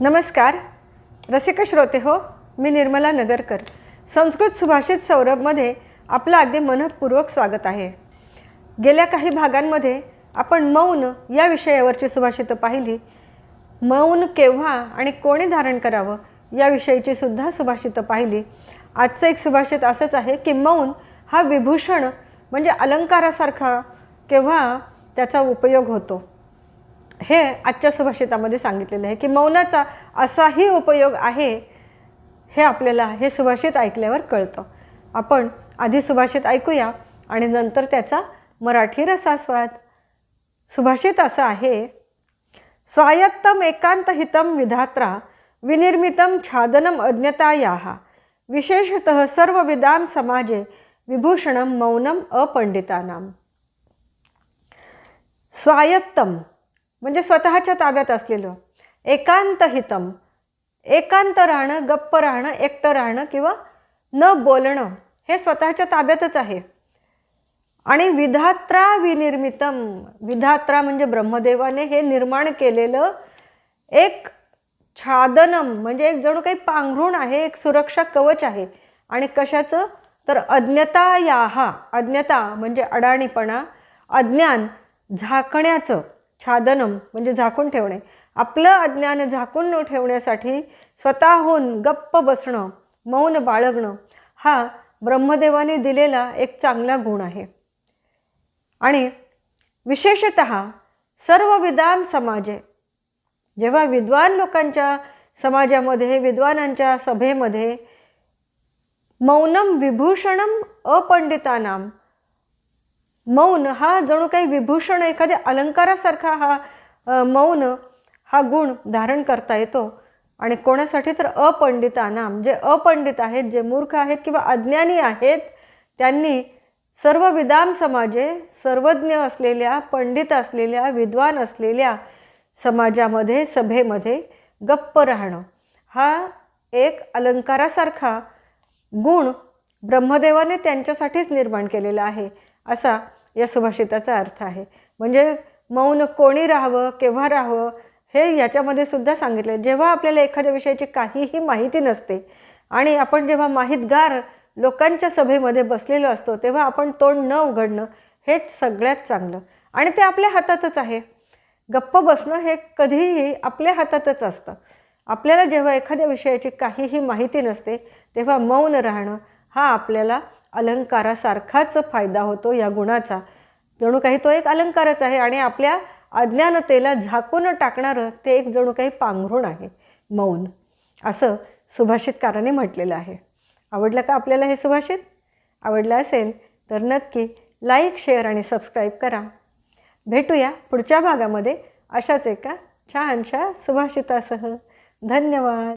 नमस्कार. रसिक श्रोते हो मी निर्मला नगरकर. संस्कृत सुभाषित सौरभमध्ये आपलं अगदी मनपूर्वक स्वागत आहे. गेल्या काही भागांमध्ये आपण मौन या विषयावरची सुभाषितं पाहिली. मौन केव्हा आणि कोणी धारण करावं याविषयीची सुद्धा सुभाषितं पाहिली. आजचं एक सुभाषित असंच आहे की मौन हा विभूषण म्हणजे अलंकारासारखा केव्हा त्याचा उपयोग होतो. हे आजच्या सुभाषितामध्ये सांगितलेलं आहे की मौनाचा असाही उपयोग आहे हे आपल्याला हे सुभाषित ऐकल्यावर कळतं. आपण आधी सुभाषित ऐकूया आणि नंतर त्याचा मराठी रसास्वाद. सुभाषित असं आहे स्वायत्तम एकांतहितम विधात्रा विनिर्मितम छादनम अज्ञतायाः विशेषतः सर्वविदां समाजे विभूषणम मौनम अपंडितानाम स्वायत्तम म्हणजे स्वतःच्या ताब्यात असलेलं. एकांतहितम एकांत राहणं गप्प राहणं एकटं राहणं किंवा न बोलणं हे स्वतःच्या ताब्यातच आहे. आणि विधात्रा विनिर्मितम. विधात्रा म्हणजे ब्रह्मदेवाने हे निर्माण केलेलं एक छादनम म्हणजे एक जणू काही पांघरूण आहे एक सुरक्षा कवच आहे. आणि कशाचं? तर अज्ञता याहा अज्ञता म्हणजे अडाणीपणा अज्ञान झाकण्याचं. छादनम म्हणजे झाकून ठेवणे. आपलं अज्ञान झाकून न ठेवण्यासाठी स्वतःहून गप्प बसणं मौन बाळगणं हा ब्रह्मदेवाने दिलेला एक चांगला गुण आहे. आणि विशेषत सर्व विद्वान समाजे जेव्हा विद्वान लोकांच्या समाजामध्ये विद्वानांच्या सभेमध्ये मौनम विभूषणम अपंडितानाम मौन हा जणू काही विभूषण एखाद्या अलंकारासारखा हा मौन हा गुण धारण करता येतो. आणि कोणासाठी तर अपंडितानाम जे अपंडित आहेत जे मूर्ख आहेत किंवा अज्ञानी आहेत त्यांनी सर्व विदाम समाजे सर्वज्ञ असलेल्या पंडित असलेल्या विद्वान असलेल्या समाजामध्ये सभेमध्ये गप्प राहणं हा एक अलंकारासारखा गुण ब्रह्मदेवाने त्यांच्यासाठीच निर्माण केलेला आहे असा या सुभाषिताचा अर्थ आहे. म्हणजे मौन कोणी राहावं केव्हा राहावं हे याच्यामध्ये सुद्धा सांगितलं जेव्हा आपल्याला एखाद्या विषयाची काहीही माहिती नसते आणि आपण जेव्हा माहितगार लोकांच्या सभेमध्ये बसलेलो असतो तेव्हा आपण तोंड न उघडणं हेच सगळ्यात चांगलं. आणि ते आपल्या हातातच आहे. गप्प बसणं हे कधीही आपल्या हातातच असतं. आपल्याला जेव्हा एखाद्या विषयाची काहीही माहिती नसते तेव्हा मौन राहणं हा आपल्याला अलंकारासारखाच फायदा होतो या गुणाचा. जणू काही तो एक अलंकारच आहे आणि आपल्या अज्ञानतेला झाकून टाकणारं ते एक जणू काही पांघरूण आहे. मौन. असं सुभाषितकाराने म्हटलेलं आहे. आवडलं का आपल्याला हे सुभाषित? आवडलं असेल तर नक्की लाईक शेअर आणि सबस्क्राईब करा. भेटूया पुढच्या भागामध्ये अशाच एका छानशा सुभाषितासह. धन्यवाद.